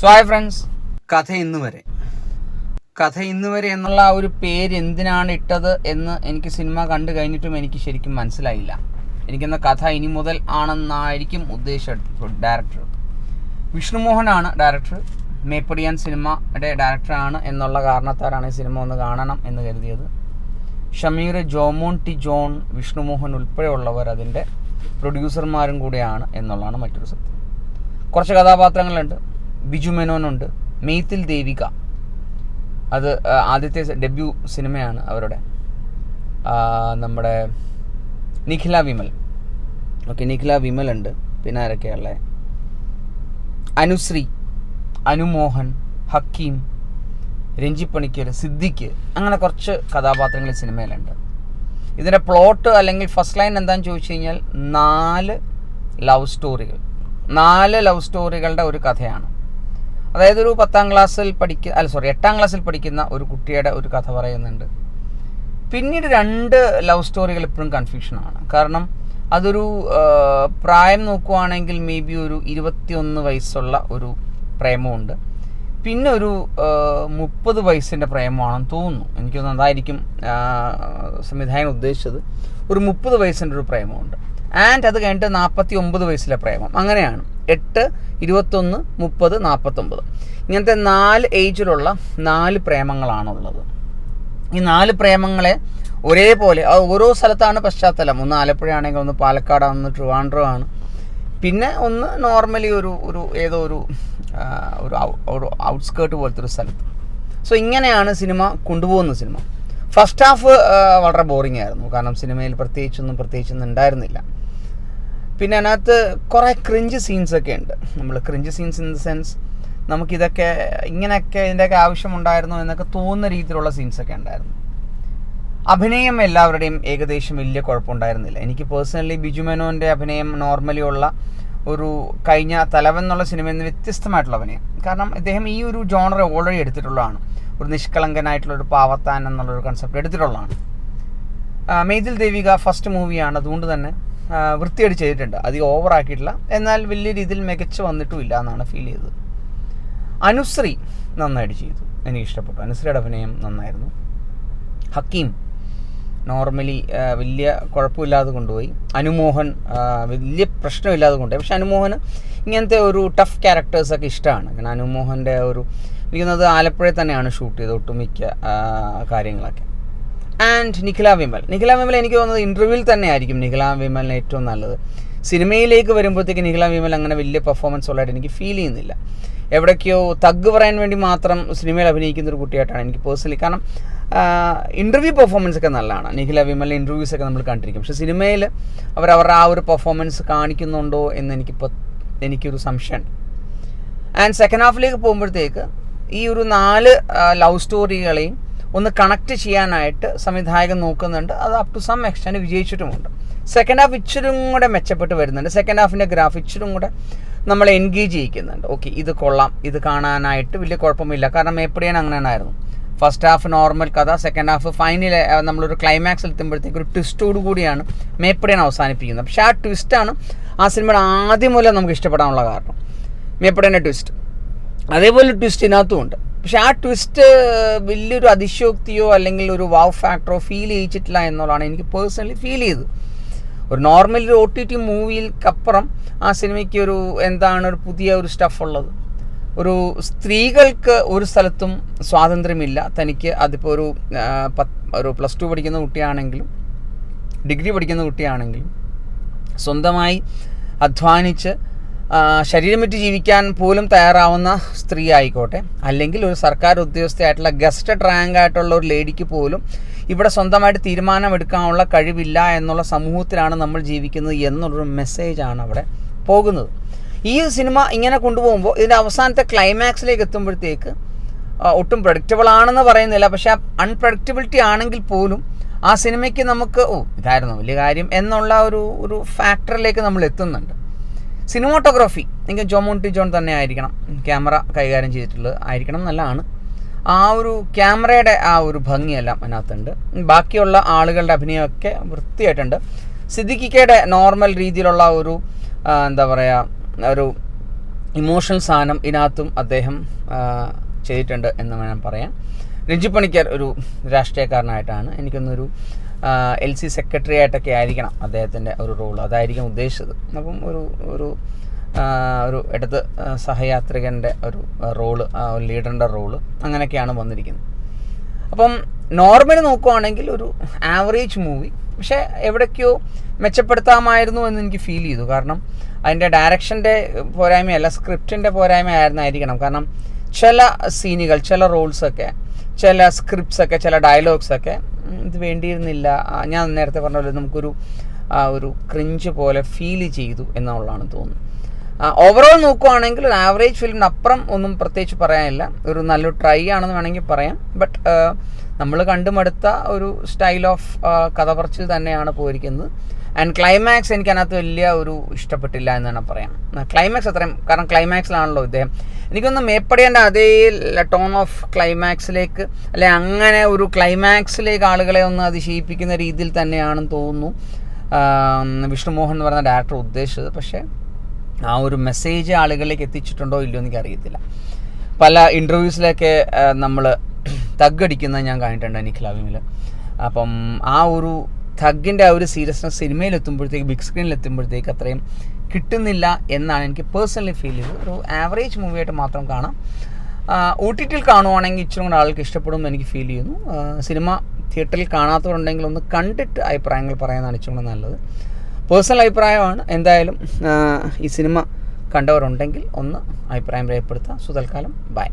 So hi friends കഥ ഇന്ന് വരെ. കഥ ഇന്ന് വരെ എന്നുള്ള ആ ഒരു പേര് എന്തിനാണ് ഇട്ടത് എന്ന് എനിക്ക് സിനിമ കണ്ടു കഴിഞ്ഞിട്ടും എനിക്ക് ശരിക്കും മനസ്സിലായില്ല. എനിക്കെന്ന കഥ ഇനി മുതൽ ആണെന്നായിരിക്കും ഉദ്ദേശിച്ച ഡയറക്ടർ വിഷ്ണുമോഹനാണ് ഡയറക്ടർ മേപ്പടിയാൻ സിനിമയുടെ ഡയറക്ടറാണ് എന്നുള്ള കാരണത്താലാണ് ഈ സിനിമ ഒന്ന് കാണണം എന്ന് കരുതിയത്. ഷമീർ ജോമോൺ ടി ജോൺ വിഷ്ണുമോഹൻ ഉൾപ്പെടെയുള്ളവർ അതിന്റെ പ്രൊഡ്യൂസർമാരും കൂടെയാണ് എന്നുള്ളതാണ് മറ്റൊരു സത്യം. കുറച്ച് കഥാപാത്രങ്ങളുണ്ട്. ബിജു മേനോനുണ്ട്. മെയ്ത്തിൽ ദേവിക. അത് ആദ്യത്തെ ഡെബ്യൂ സിനിമയാണ് അവരുടെ. നമ്മുടെ നിഖില വിമൽ. ഓക്കെ നിഖില വിമൽ ഉണ്ട് പിന്നെ ആരൊക്കെയുള്ള? അനുശ്രീ അനുമോഹൻ ഹക്കീം രഞ്ജി പണിക്കർ സിദ്ദിഖ്. അങ്ങനെ കുറച്ച് കഥാപാത്രങ്ങൾ സിനിമയിലുണ്ട്. ഇതിന്റെ പ്ലോട്ട് അല്ലെങ്കിൽ ഫസ്റ്റ് ലൈൻ എന്താണെന്ന് ചോദിച്ചു കഴിഞ്ഞാൽ നാല് ലവ് സ്റ്റോറികൾ. നാല് ലവ് സ്റ്റോറികളുടെ ഒരു കഥയാണ്. അതായത് ഒരു പത്താം ക്ലാസ്സിൽ പഠിക്ക അല്ല സോറി എട്ടാം ക്ലാസ്സിൽ പഠിക്കുന്ന ഒരു കുട്ടിയുടെ ഒരു കഥ പറയുന്നുണ്ട്. പിന്നീട് രണ്ട് ലവ് സ്റ്റോറികൾ ഇപ്പോഴും കൺഫ്യൂഷനാണ് കാരണം അതൊരു പ്രായം നോക്കുവാണെങ്കിൽ മേ ബി ഒരു ഇരുപത്തിയൊന്ന് വയസ്സുള്ള ഒരു പ്രേമമുണ്ട്. പിന്നെ ഒരു മുപ്പത് വയസ്സിന്റെ പ്രേമമാണെന്ന് തോന്നുന്നു. എനിക്കൊന്ന് അതായിരിക്കും സംവിധായകൻ ഉദ്ദേശിച്ചത്. ഒരു മുപ്പത് വയസ്സിന്റെ ഒരു പ്രേമമുണ്ട്. ആൻഡ് അത് കഴിഞ്ഞിട്ട് നാൽപ്പത്തി ഒമ്പത് വയസ്സിലെ പ്രേമം. അങ്ങനെയാണ്. എട്ട് ഇരുപത്തൊന്ന് മുപ്പത് നാൽപ്പത്തൊമ്പത് ഇങ്ങനത്തെ നാല് ഏജിലുള്ള നാല് പ്രേമങ്ങളാണുള്ളത്. ഈ നാല് പ്രേമങ്ങളെ ഒരേപോലെ ഓരോ സ്ഥലത്താണ് പശ്ചാത്തലം. ഒന്ന് ആലപ്പുഴയാണെങ്കിൽ ഒന്ന് പാലക്കാടാണ് ഒന്ന് ട്രിവാൻഡ്രമാണ് പിന്നെ ഒന്ന് നോർമലി ഒരു ഒരു ഏതോ ഒരു ഒരു ഒരു ഔട്ട്സ്കേർട്ട് പോലത്തെ ഒരു സ്ഥലത്ത്. സോ ഇങ്ങനെയാണ് സിനിമ കൊണ്ടുപോകുന്ന സിനിമ. ഫസ്റ്റ് ഹാഫ് വളരെ ബോറിംഗ് ആയിരുന്നു. കാരണം സിനിമയിൽ പ്രത്യേകിച്ചൊന്നും പ്രത്യേകിച്ചൊന്നും ഉണ്ടായിരുന്നില്ല. പിന്നെ അതിനകത്ത് കുറേ ക്രിഞ്ച് സീൻസ് ഒക്കെ ഉണ്ട്. നമ്മൾ cringe scenes in the sense നമുക്കിതൊക്കെ ഇങ്ങനെയൊക്കെ ഇതിന്റെയൊക്കെ ആവശ്യമുണ്ടായിരുന്നു എന്നൊക്കെ തോന്നുന്ന രീതിയിലുള്ള സീൻസൊക്കെ ഉണ്ടായിരുന്നു. അഭിനയം എല്ലാവരുടെയും ഏകദേശം വലിയ കുഴപ്പമുണ്ടായിരുന്നില്ല. എനിക്ക് പേഴ്സണലി ബിജു മേനോന്റെ അഭിനയം നോർമലി ഉള്ള ഒരു കഴിഞ്ഞ തലവൻ എന്നുള്ള സിനിമയിൽ നിന്ന് വ്യത്യസ്തമായിട്ടുള്ള അഭിനയം. കാരണം ഇദ്ദേഹം ഈ ഒരു ജോണർ ഓൾറെഡി എടുത്തിട്ടുള്ളതാണ്. ഒരു നിഷ്കളങ്കനായിട്ടുള്ള ഒരു പാവത്താൻ എന്നുള്ളൊരു കൺസെപ്റ്റ് എടുത്തിട്ടുള്ളതാണ്. മേതിൽ ദേവിക ഫസ്റ്റ് മൂവിയാണ് അതുകൊണ്ട് തന്നെ വൃത്തിയായിട്ട് ചെയ്തിട്ടുണ്ട്. അധികം ഓവറാക്കിയിട്ടില്ല എന്നാൽ വലിയ രീതിയിൽ മികച്ച് വന്നിട്ടുമില്ല എന്നാണ് ഫീൽ ചെയ്തത്. അനുശ്രീ നന്നായിട്ട് ചെയ്തു. എനിക്ക് ഇഷ്ടപ്പെട്ടു. അനുശ്രീയുടെ അഭിനയം നന്നായിരുന്നു. ഹക്കീം നോർമലി വലിയ കുഴപ്പമില്ലാതെ കൊണ്ടുപോയി. അനുമോഹൻ വലിയ പ്രശ്നമില്ലാതെ കൊണ്ടുപോയി. പക്ഷെ അനുമോഹന് ഇങ്ങനത്തെ ഒരു ടഫ് ക്യാരക്ടേഴ്സൊക്കെ ഇഷ്ടമാണ്. കാരണം അനുമോഹന്റെ ഒരു ഇരിക്കുന്നത് ആലപ്പുഴയിൽ തന്നെയാണ് ഷൂട്ട് ചെയ്തത് ഒട്ടുമിക്ക കാര്യങ്ങളൊക്കെ. ആൻഡ് നിഖില വിമൽ നിഖില വിമൽ എനിക്ക് തോന്നുന്നത് ഇന്റർവ്യൂവിൽ തന്നെ ആയിരിക്കും നിഖില വിമലിന് ഏറ്റവും നല്ലത്. സിനിമയിലേക്ക് വരുമ്പോഴത്തേക്ക് നിഖില വിമൽ അങ്ങനെ വലിയ പെർഫോമൻസ് ഉള്ളതായിട്ട് എനിക്ക് ഫീൽ ചെയ്യുന്നില്ല. എവിടേക്കോ തഗ് പറയാൻ വേണ്ടി മാത്രം സിനിമയിൽ അഭിനയിക്കുന്ന ഒരു കുട്ടിയായിട്ടാണ് എനിക്ക് പേഴ്സണലി കാരണം ഇന്റർവ്യൂ പെർഫോമൻസ് ഒക്കെ നല്ലതാണ്. നിഖില വിമലിന്റെ ഇന്റർവ്യൂസ് ഒക്കെ നമ്മൾ കണ്ടിരിക്കും. പക്ഷേ സിനിമയിൽ അവർ അവരുടെ ആ ഒരു പെർഫോമൻസ് കാണിക്കുന്നുണ്ടോ എന്ന് എനിക്കിപ്പോൾ എനിക്കൊരു സംശയമുണ്ട്. ആൻഡ് സെക്കൻഡ് ഹാഫിലേക്ക് പോകുമ്പോഴത്തേക്ക് ഈ ഒരു നാല് ലവ് സ്റ്റോറികളെയും ഒന്ന് കണക്ട് ചെയ്യാനായിട്ട് സംവിധായകൻ നോക്കുന്നുണ്ട്. അത് അപ് ടു സം എക്സ്റ്റെൻഡ് വിജയിച്ചിട്ടുമുണ്ട്. സെക്കൻഡ് ഹാഫ് ഇച്ചിരും കൂടെ മെച്ചപ്പെട്ട് വരുന്നുണ്ട്. സെക്കൻഡ് ഹാഫിന്റെ ഗ്രാഫ് ഇച്ചിരും കൂടെ നമ്മൾ എൻഗേജ് ചെയ്യിക്കുന്നുണ്ട്. ഓക്കെ ഇത് കൊള്ളാം. ഇത് കാണാനായിട്ട് വലിയ കുഴപ്പമില്ല. കാരണം എപ്പോഴും അങ്ങനെ ആയിരുന്നു ഫസ്റ്റ് ഹാഫ് നോർമൽ കഥ സെക്കൻഡ് ഹാഫ് ഫൈനൽ നമ്മളൊരു ക്ലൈമാക്സ് എത്തുമ്പോഴത്തേക്ക് ഒരു ട്വിസ്റ്റോട് കൂടിയാണ് മേപ്പടിയാണ് അവസാനിപ്പിക്കുന്നത്. പക്ഷേ ആ ട്വിസ്റ്റാണ് ആ സിനിമയുടെ ആദ്യം മുതലേ നമുക്ക് ഇഷ്ടപ്പെടാനുള്ള കാരണം. മേപ്പടേന്റെ ട്വിസ്റ്റ് അതേപോലെ ട്വിസ്റ്റ് ഇതിനകത്തും ഉണ്ട് പക്ഷെ ആ ട്വിസ്റ്റ് വലിയൊരു അതിശോക്തിയോ അല്ലെങ്കിൽ ഒരു വാവ് ഫാക്ടറോ ഫീൽ ചെയ്യിച്ചിട്ടില്ല എന്നുള്ളതാണ് എനിക്ക് പേഴ്സണലി ഫീൽ ചെയ്തത്. ഒരു നോർമൽ ഒരു ഒ ടി ടി മൂവിയിൽക്കപ്പുറം ആ സിനിമയ്ക്ക് ഒരു എന്താണ് ഒരു പുതിയ ഒരു സ്റ്റഫ് ഉള്ളത്. ഒരു സ്ത്രീകൾക്ക് ഒരു സ്ഥലത്തും സ്വാതന്ത്ര്യമില്ല. തനിക്ക് അതിപ്പോൾ ഒരു ഒരു പ്ലസ് ടു പഠിക്കുന്ന കുട്ടിയാണെങ്കിലും ഡിഗ്രി പഠിക്കുന്ന കുട്ടിയാണെങ്കിലും സ്വന്തമായി അധ്വാനിച്ച് ശരീരം വിറ്റ് ജീവിക്കാൻ പോലും തയ്യാറാവുന്ന സ്ത്രീ ആയിക്കോട്ടെ അല്ലെങ്കിൽ ഒരു സർക്കാർ ഉദ്യോഗസ്ഥയായിട്ടുള്ള ഗസ്റ്റഡ് റാങ്ക് ആയിട്ടുള്ള ഒരു ലേഡിക്ക് പോലും ഇവിടെ സ്വന്തമായിട്ട് തീരുമാനമെടുക്കാനുള്ള കഴിവില്ല എന്നുള്ള സമൂഹത്തിലാണ് നമ്മൾ ജീവിക്കുന്നത് എന്നുള്ളൊരു മെസ്സേജാണ് അവിടെ പോകുന്നത്. ഈ സിനിമ ഇങ്ങനെ കൊണ്ടുപോകുമ്പോൾ ഇതിന്റെ അവസാനത്തെ ക്ലൈമാക്സിലേക്ക് എത്തുമ്പോഴത്തേക്ക് ഒട്ടും പ്രഡിക്റ്റബിൾ ആണെന്ന് പറയുന്നില്ല പക്ഷേ അൺപ്രഡിക്റ്റബിലിറ്റി ആണെങ്കിൽ പോലും ആ സിനിമയ്ക്ക് നമുക്ക് ഓ ഇതായിരുന്നു വലിയ കാര്യം എന്നുള്ള ഒരു ഒരു ഫാക്ടറിലേക്ക് നമ്മൾ എത്തുന്നുണ്ട്. സിനിമാട്ടോഗ്രാഫി എനിക്ക് ജോമോൺ ടി ജോൺ തന്നെ ആയിരിക്കണം. ക്യാമറ കൈകാര്യം ചെയ്തിട്ടുള്ളത് ആയിരിക്കണം നല്ലതാണ് ആ ഒരു ക്യാമറയുടെ ആ ഒരു ഭംഗിയെല്ലാം അതിനകത്തുണ്ട്. ബാക്കിയുള്ള ആളുകളുടെ അഭിനയമൊക്കെ വൃത്തിയായിട്ടുണ്ട്. സിദ്ദിഖിക്കയുടെ നോർമൽ രീതിയിലുള്ള ഒരു എന്താ പറയുക ഒരു ഇമോഷണൽ സാധനം ഇതിനകത്തും അദ്ദേഹം ചെയ്തിട്ടുണ്ട് എന്ന് വേണം പറയാം രഞ്ജി പണിക്കർ ഒരു രാഷ്ട്രീയക്കാരനായിട്ടാണ്. എനിക്കൊന്നൊരു എൽ സി സെക്രട്ടറി ആയിട്ടൊക്കെ ആയിരിക്കണം അദ്ദേഹത്തിന്റെ ഒരു റോൾ അതായിരിക്കും ഉദ്ദേശിച്ചത്. അപ്പം ഒരു ഒരു ഒരു ഇടത് സഹയാത്രികന്റെ ഒരു റോൾ ഒരു ലീഡറിന്റെ റോൾ അങ്ങനെയൊക്കെയാണ് വന്നിരിക്കുന്നത്. അപ്പം നോർമലി നോക്കുവാണെങ്കിൽ ഒരു ആവറേജ് മൂവി പക്ഷേ എവിടേക്കോ മെച്ചപ്പെടുത്താമായിരുന്നു എന്ന് എനിക്ക് ഫീൽ ചെയ്തു. കാരണം അതിന്റെ ഡയറക്ഷന്റെ പോരായ്മയല്ല സ്ക്രിപ്റ്റിന്റെ പോരായ്മ ആയിരുന്നായിരിക്കണം കാരണം ചില സീനുകൾ ചില റോൾസൊക്കെ ചില സ്ക്രിപ്റ്റ്സൊക്കെ ചില ഡയലോഗ്സൊക്കെ ഇത് വേണ്ടിയിരുന്നില്ല. ഞാൻ നേരത്തെ പറഞ്ഞ പോലെ നമുക്കൊരു ഒരു ക്രിഞ്ച് പോലെ ഫീൽ ചെയ്തു എന്നുള്ളതാണ് തോന്നുന്നത്. ഓവറോൾ നോക്കുവാണെങ്കിൽ ഒരു ആവറേജ് ഫിലിമിന് അപ്പുറം ഒന്നും പ്രത്യേകിച്ച് പറയാനില്ല. ഒരു നല്ലൊരു ട്രൈ ആണെന്ന് വേണമെങ്കിൽ പറയാം. ബട്ട് നമ്മൾ കണ്ടുമടുത്ത ഒരു സ്റ്റൈൽ ഓഫ് കഥ പറച്ചിൽ തന്നെയാണ് പോയിരിക്കുന്നത്. ആൻഡ് ക്ലൈമാക്സ് എനിക്ക് അതിനകത്ത് വലിയ ഒരു ഇഷ്ടപ്പെട്ടില്ല എന്ന് തന്നെ പറയാം ക്ലൈമാക്സ് അത്രയും കാരണം ക്ലൈമാക്സിലാണല്ലോ ഇദ്ദേഹം. എനിക്കൊന്ന് മേപ്പടിയേണ്ട അതേ ടോൺ ഓഫ് ക്ലൈമാക്സിലേക്ക് അല്ലെ അങ്ങനെ ഒരു ക്ലൈമാക്സിലേക്ക് ആളുകളെ ഒന്ന് അതിശയിപ്പിക്കുന്ന രീതിയിൽ തന്നെയാണെന്ന് തോന്നുന്നു. വിഷ്ണുമോഹൻ എന്ന് പറഞ്ഞ ഡയറക്ടർ ഉദ്ദേശിച്ചത്. പക്ഷേ ആ ഒരു മെസ്സേജ് ആളുകളിലേക്ക് എത്തിച്ചിട്ടുണ്ടോ ഇല്ലയോ എനിക്കറിയത്തില്ല. പല ഇന്റർവ്യൂസിലൊക്കെ നമ്മൾ തഗ്ഗടിക്കുന്നത് ഞാൻ കണ്ടിട്ടുണ്ട് എനിക്ക് ലവിങ്ങിൽ. അപ്പം ആ ഒരു തഗ്ഗിന്റെ ആ ഒരു സീരിയസ്നെസ് സിനിമയിൽ എത്തുമ്പോഴത്തേക്ക് ബിഗ് സ്ക്രീനിൽ എത്തുമ്പോഴത്തേക്ക് അത്രയും കിട്ടുന്നില്ല എന്നാണ് എനിക്ക് പേഴ്സണലി ഫീൽ ചെയ്തത്. ഒരു ആവറേജ് മൂവിയായിട്ട് മാത്രം കാണാം. ഒ ടി ടിയിൽ കാണുവാണെങ്കിൽ ഇച്ചിരി കൂടെ ആൾക്ക് ഇഷ്ടപ്പെടും എന്ന് എനിക്ക് ഫീൽ ചെയ്യുന്നു. സിനിമ തിയേറ്ററിൽ കാണാത്തവരുണ്ടെങ്കിൽ ഒന്ന് കണ്ടിട്ട് അഭിപ്രായങ്ങൾ പറയാനാണ് ഇച്ചിരി കൂടെ നല്ലത്. പേഴ്സണൽ അഭിപ്രായമാണ്. എന്തായാലും ഈ സിനിമ കണ്ടവരുണ്ടെങ്കിൽ ഒന്ന് അഭിപ്രായം രേഖപ്പെടുത്താം സുതൽക്കാലം. ബൈ.